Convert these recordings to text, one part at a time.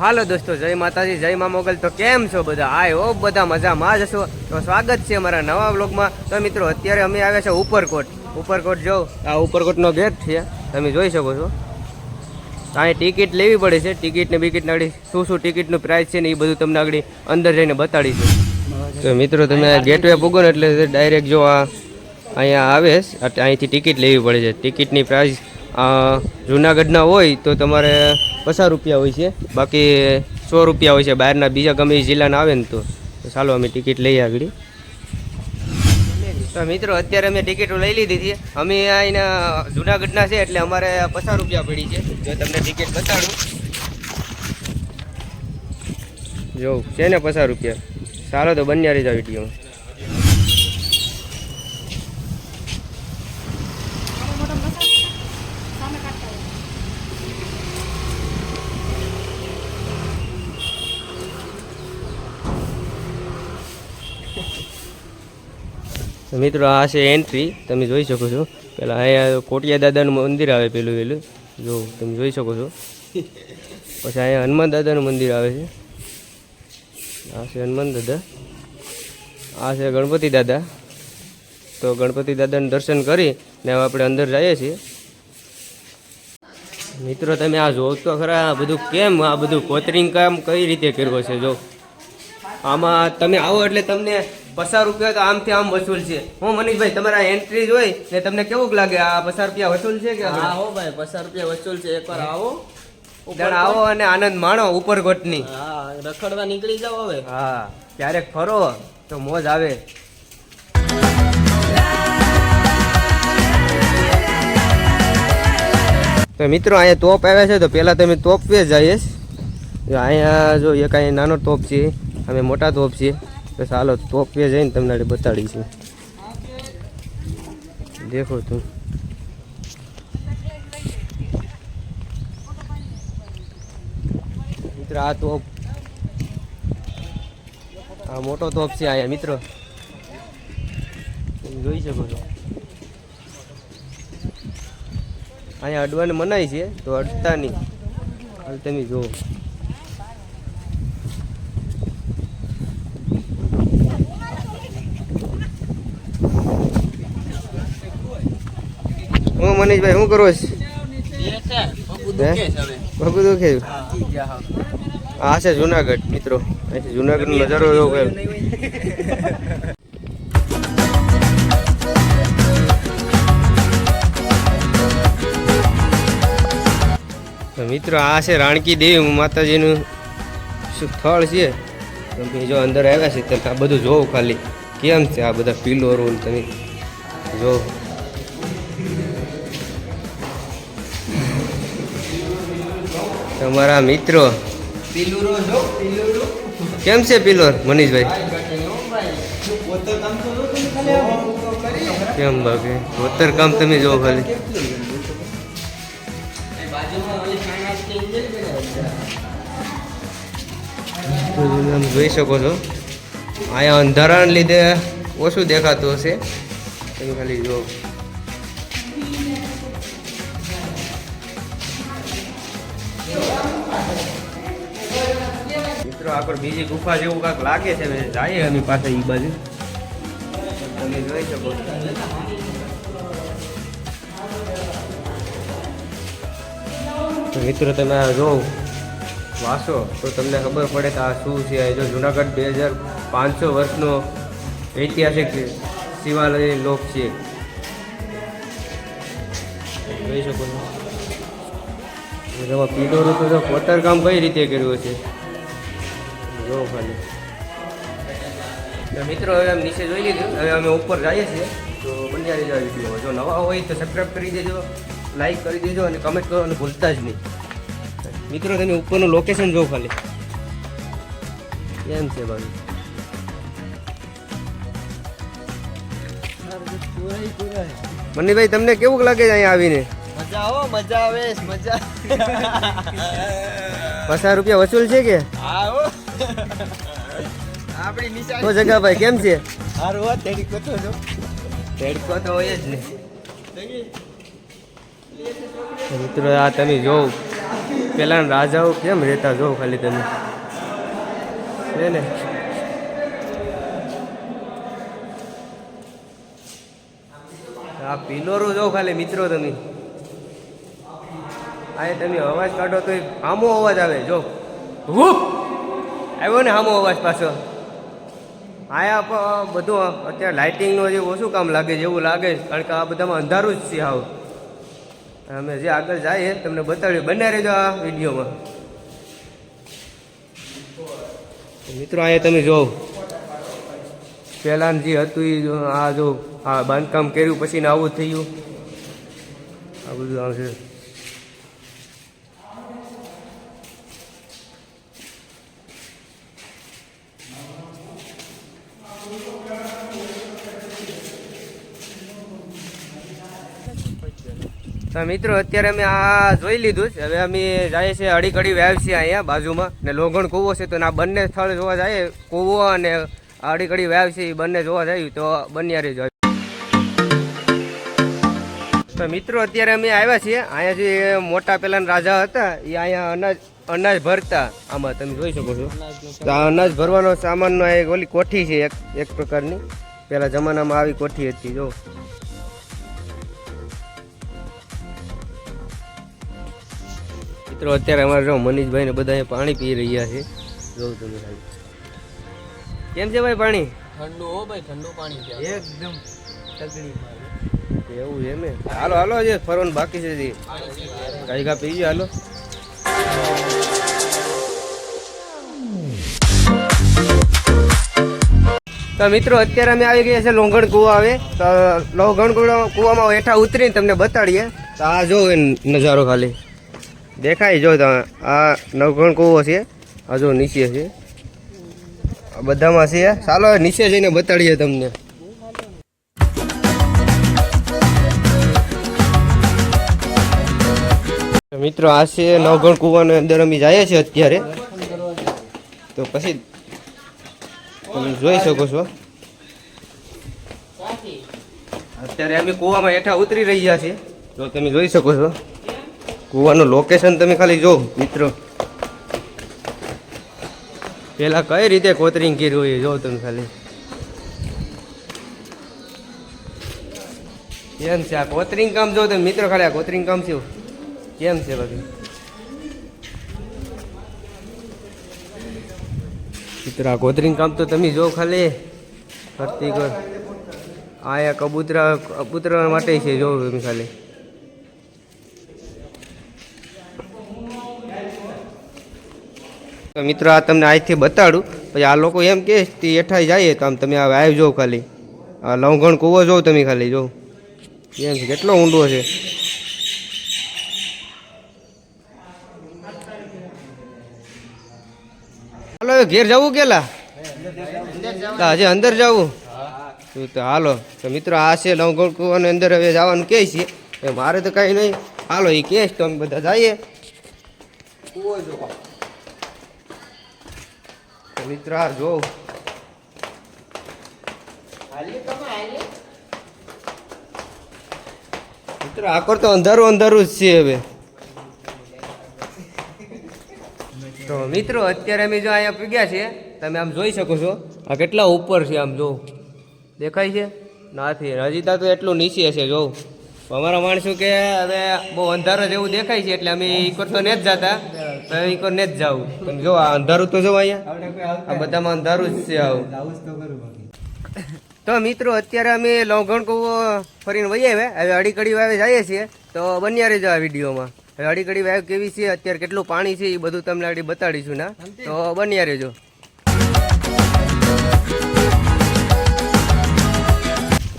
હાલો દોસ્તો, જય માતાજી, જય મા મોગલ. તો કેમ છો બધા? આય ઓ બધા મજામાં જ હશો? તો સ્વાગત છે અમારા નવા બ્લોગમાં તો મિત્રો, અત્યારે અમે આવ્યા છે ઉપરકોટ. ઉપરકોટ જો, આ ઉપરકોટનો ગેટ છે. તમે જોઈ શકો છો. અહીં ટિકિટ લેવી પડે છે. ટિકિટ ને આગળ શું શું ટિકિટનું પ્રાઇસ છે ને એ બધું તમને આગળ અંદર જઈને બતાડીશું તો મિત્રો, તમે ગેટવે પૂગો ને એટલે ડાયરેક્ટ જો આ અહીંયા આવે અહીંથી ટિકિટ લેવી પડે છે. ટિકિટની પ્રાઇસ જુનાગઢના હોય તો તમારે પચાસ રૂપિયા હોય છે. બાકી સો રૂપિયા હોય છે. બહારના બીજા ગમે જિલ્લાના આવે ને તો. ચાલો અમે ટિકિટ લઈએ આગળ. તો મિત્રો, અત્યારે અમે ટિકિટો લઈ લીધી છે. અમે અહીંના જુનાગઢના છે એટલે અમારે પચાસ રૂપિયા પડી છે. જો તમને ટિકિટ બતાડું. જો, છે ને પચાસ રૂપિયા. ચાલો તો બંને રહી જાવ વીડિયો તો મિત્રો, આ છે એન્ટ્રી તમે જોઈ શકો છો. પેલા અહીંયા કોટિયા દાદાનું મંદિર આવે પેલું પેલું. જો, તમે જોઈ શકો છો. પછી અહીંયા હનુમાન દાદાનું મંદિર આવે છે. આ છે હનુમાન દાદા. આ છે ગણપતિ દાદા. તો ગણપતિ દાદાનું દર્શન કરી ને હવે આપણે અંદર જઈએ છીએ. મિત્રો, તમે આ જોવ તો ખરા, આ બધું કેમ, આ બધું કોતરિંગ કામ કઈ રીતે કર્યું છે? જો, આમાં તમે આવો એટલે તમને પચાસ રૂપિયા તો આમથી આમ વસૂલ છે. હું મનીષભાઈ તમારા એન્ટ્રી જોઈ ને તમને કેવું લાગે? આ પચાસ રૂપિયા વસૂલ છે કે હા હો ભાઈ પચાસ રૂપિયા વસૂલ છે. એકવાર આવો. જાણ આવો અને આનંદ માણો ઉપરકોટની હા રખડવા નીકળી જાવ હવે. હા ક્યારેક ફરો તો મોજ આવે. તો મિત્રો અહીંયા તોપ આવ્યા છે તો પહેલાં તમે તોપ પે જઈએ અહીંયા જો એક અહીંયા નાનો તોપ છે. અમે મોટા તોપ છીએ. તો ચાલો તોપ પે જઈને તમને બતાડીશું દેખો તું. મિત્ર, આ તોપ આ મોટો તોપ છે અહીંયા, મિત્રો. જોઈ શકો છો. અહીંયા અડવાને મનાય છે, તો અડતા નહીં. હાલ તમે જુઓ. મનીષભાઈ શું કરો છો? બાબુ દુખે? આ છે જુનાગઢ મિત્રો. અહીંથી જુનાગઢનો નજારો એવો કયો મિત્રો આ છે રાણકી દેવી માતાજીનું શું સ્થળ છે? તમે જો અંદર આવ્યા છે તો આ બધું જોવો ખાલી. કેમ છે આ બધા પિલોરો ને તમે? જો. તમારા મિત્રો. કેમ છે પિલોર મનીષભાઈ? કેમ બાકી વતર કામ તમે જોવો ખાલી. તમે જોઈ શકો છો. અહીંયા અંધારાને લીધે ઓછું દેખાતું હશે. તમે ખાલી જો આગળ બીજી ગુફા જેવું કાંક લાગે છે જાય જઈએ અમે પાસે એ બાજુ. તમે જોઈ શકો તો મિત્રો, તમે આ જો વાંચો તો તમને ખબર પડે કે આ શું છે? જો જુનાગઢ બે હજાર પાંચસો વર્ષનો ઐતિહાસિક શિવાલય લોક છે. જોઈ શકો છો. પીડોરું તો કોતરકામ કઈ રીતે કર્યું છે જો ખાલી. મિત્રો હવે અમે નીચે જોઈ લીધું. હવે અમે ઉપર જઈએ છીએ. તો બન્યા રહેજો વીડિયો જો નવા હોય તો સબસ્ક્રાઈબ કરી દેજો લાઈક કરી દેજો અને કમેન્ટ કરવાનું ભૂલતા જ નહીં. મિત્રો તમે ઉપરનું લોકેશન જો ખાલી. એમ છે બાજુ મનીભાઈ તમને કેવું લાગે છે અહીંયા આવીને? મજા આવો મજા આવે મજા. પચાસ રૂપિયા વસૂલ છે કે? આવો આપણી નિશાની તો જગાભાઈ કેમ છે? હારું વાત તેડી કોતો જો. તેડકો તો હોય જ ને. મિત્રો આ તમે જોવ. પેલા રાજાઓ કેમ રહેતા જો ખાલી તમે. છે ને? આ પિલોરો જો ખાલી મિત્રો તમે. આ તમે અવાજ કાઢો તો આમો અવાજ આવે જો. હુપ આવ્યો ને સામો અવાજ પાછો. આયા બધું અત્યારે લાઇટિંગનું જે ઓછું કામ લાગે છે, એવું લાગે છે, કારણ કે આ બધામાં અંધારું જ છે આવું અમે જે આગળ જઈએ, તમને બતાવ્યું બને રહેજો આ વિડીયોમાં. મિત્રો, અહીંયા તમે જોવો. પહેલાં જે હતું એ આ જો, આ બાંધકામ કર્યું પછી ને આવું થયું. આ બધું આવશે મિત્રો, અત્યારે અમે આ જોઈ લીધું છે. હવે અમે જઈએ છીએ અડી કડી વેવ છે અહીંયા બાજુમાં. ને લોગણ કૂવો છે, તો આ બંને સ્થળ જોવા જઈએ કૂવો અને અડી કડી વેવ છે, એ બંને જોવા જઈએ તો બન્યા જોઈએ તો મિત્રો, અત્યારે અમે આવ્યા છીએ. અહીંયા જે મોટા પેલા રાજા હતા, એ અહીંયા અનાજ અનાજ ભરતા. આમાં તમે જોઈ શકો છો. તો આ અનાજ ભરવાનો સામાનનો એક ઓલી કોઠી છે, એક એક પ્રકારની. પહેલાં જમાનામાં આવી કોઠી હતી, જો. મિત્રો અત્યારે અમારે જો મનીષભાઈ ને બધા પાણી પી રહ્યા છે. જોઉં તમે ખાલી કેમ છે ભાઈ પાણી? ઠંડુ હો ભાઈ ઠંડુ પાણી છે. એકદમ તગડી એવું છે ને હાલો હાલો જે ફરવાનું બાકી છે કા પી હાલો. તો મિત્રો અત્યારે અમે આવી ગયા છે લોંગણ કુવા આવે તો લોંગણ કુવા- કુવામાં હેઠા ઉતરીને તમને બતાડીએ. તો આ જો એ નજારો ખાલી. દેખાય જો તમે. આ નવગણ કૂવો છે હજુ નીચે છે. બધામાં છે. ચાલો નીચે જઈને બતાડીએ તમને. મિત્રો, આ છે નવગણ કૂવાની અંદર અમે જઈએ છીએ અત્યારે. તો પછી તમે જોઈ શકો છો. અત્યારે અમે કૂવામાં હેઠા ઉતરી રહ્યા છીએ. તો તમે જોઈ શકો છો. કુવાનું લોકેશન તમે ખાલી જો, મિત્રો. પેલા કઈ રીતે કોતરિંગ કર્યું એ જો તમે ખાલી. કેમ છે આ કોતરિંગ કામ જો તમે? મિત્રો ખાલી આ કોતરિંગ કામ છે. કેમ છે બધું? મિત્રો, આ કોતરિંગ કામ તો તમે જો ખાલી. ફરતી કર. આ કબૂતરા કબૂતરા માટે છે જો તમે ખાલી. મિત્રો, આ તમને અહીંથી બતાડું. પછી આ લોકો એમ કે તે એઠાઈ જાય તો આમ તમે હવે આવી જાઓ ખાલી. આ લવંગણ કૂવો જોઉં તમે ખાલી જો એમ કેટલો ઊંડો છે. હાલો ઘેર જવું કેલા હજે અંદર જવું. તો હાલો, તો મિત્રો, આ છે લવંગણ કૂવાની અંદર હવે જવાનું કહે છે. મારે તો કાંઈ નહીં. હાલો એ કહે તો અમે બધા જઈએ. કૂવો મિત્ર આ જો. મિત્ર આકર તો અંધારું અંધારું જ છે હવે. તો મિત્રો અત્યારે અમે જો અહીંયા પીગ્યા છીએ તમે આમ જોઈ શકો છો આ કેટલા ઉપર છે આમ જો. દેખાય છે? નાથી. રજીતા તો એટલું નીચે છે જો. અમારા માણસો કે હવે બહુ અંધારો જેવું દેખાય છે એટલે અમે ઈકોર તો ને જ જતા. તો ઈકોર ને જ જાવ જો આ અંધારું તો જો અહીંયા. આ બધામાં અંધારું જ છે આવું. તો મિત્રો અત્યારે અમે લોંઘણ કૂવો ફરીને વહીએ આવ્યા. હવે અડીકડી વાવે જઈએ છીએ. તો બન્યા રહેજો આ વિડીયોમાં. હવે અડીકડી વાવ કેવી છે અત્યારે કેટલું પાણી છે એ બધું તમને અડી બતાડીશું ના. તો બન્યા રહેજો.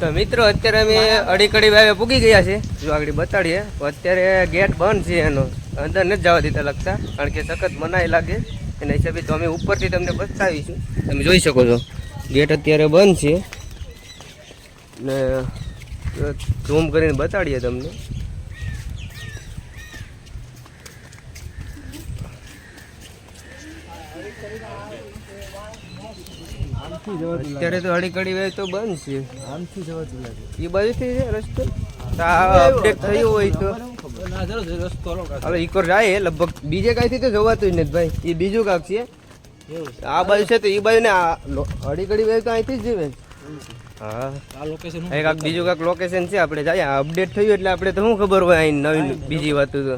તો મિત્રો, અત્યારે અમે અડીકડી વાવે પૂગી ગયા છે જો આગળ બતાડીએ. અત્યારે ગેટ બંધ છે એનો. અંદર નથી જવા દીધા લગતા, કારણ કે સખત મનાય લાગે. એના હિસાબે તો અમે ઉપરથી તમને બતાવીશું. તમે જોઈ શકો છો. ગેટ અત્યારે બંધ છે. ને ઝૂમ કરીને બતાડીએ તમને. અત્યારે તો અડી કડી વેચ તો બંધ છે. આમથી જવાતું લાગે એ બાજુથી છે રસ્તો? અપડેટ થયું હોય તો. હવે ઈકોર જાય લગભગ બીજે કાંઈથી તો જોવાતું જ નથી ભાઈ. એ બીજું કાંક છે. આ બાજુ છે તો એ બાજુ ને આ લો- અડી કડી બાજુ તો અહીંથી જ જીવે. હા. કાંક બીજું કાંક લોકેશન છે આપણે જાય અપડેટ થયું એટલે આપણે તો શું ખબર હોય અહીં નવી બીજી વાત તો.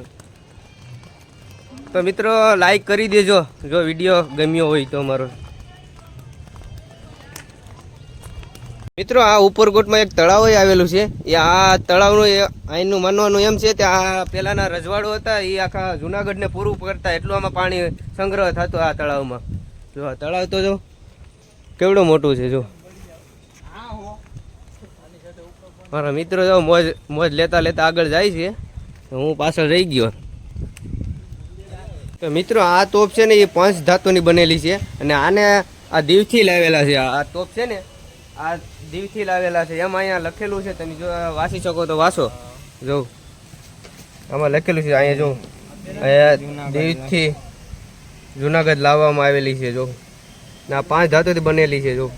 તો મિત્રો લાઈક કરી દેજો. જો વીડિયો ગમ્યો હોય તો અમારો. મિત્રો, આ ઉપરકોટમાં એક તળાવ આવેલું છે. એ આ તળાવનું અહીંનું માનવાનું એમ છે કે આ પહેલાંના રજવાડો હતા, એ આખા જુનાગઢને પૂરું કરતા એટલું આમાં પાણી સંગ્રહ થતો આ તળાવમાં. જો આ તળાવ તો જો, કેવડું મોટું છે, જો. મારા મિત્રો જો મોજ મોજ લેતા લેતા આગળ જાય છે. હું પાછળ રહી ગયો. તો મિત્રો, આ તોપ છે ને એ પંચ ધાતુની બનેલી છે. અને આને આ દીવથી લાવેલા છે. આ તોપ છે ને આ દીવથી લાવેલા છે. એમાં અહીંયા લખેલું છે. તમે જો વાંચી શકો તો વાંચો. જો. આમાં લખેલું છે, અહીંયા જો. અહીંયા દીવથી જુનાગઢ લાવવામાં આવેલી છે, જો. ને, પાંચ ધાતુથી બનેલી છે, જો.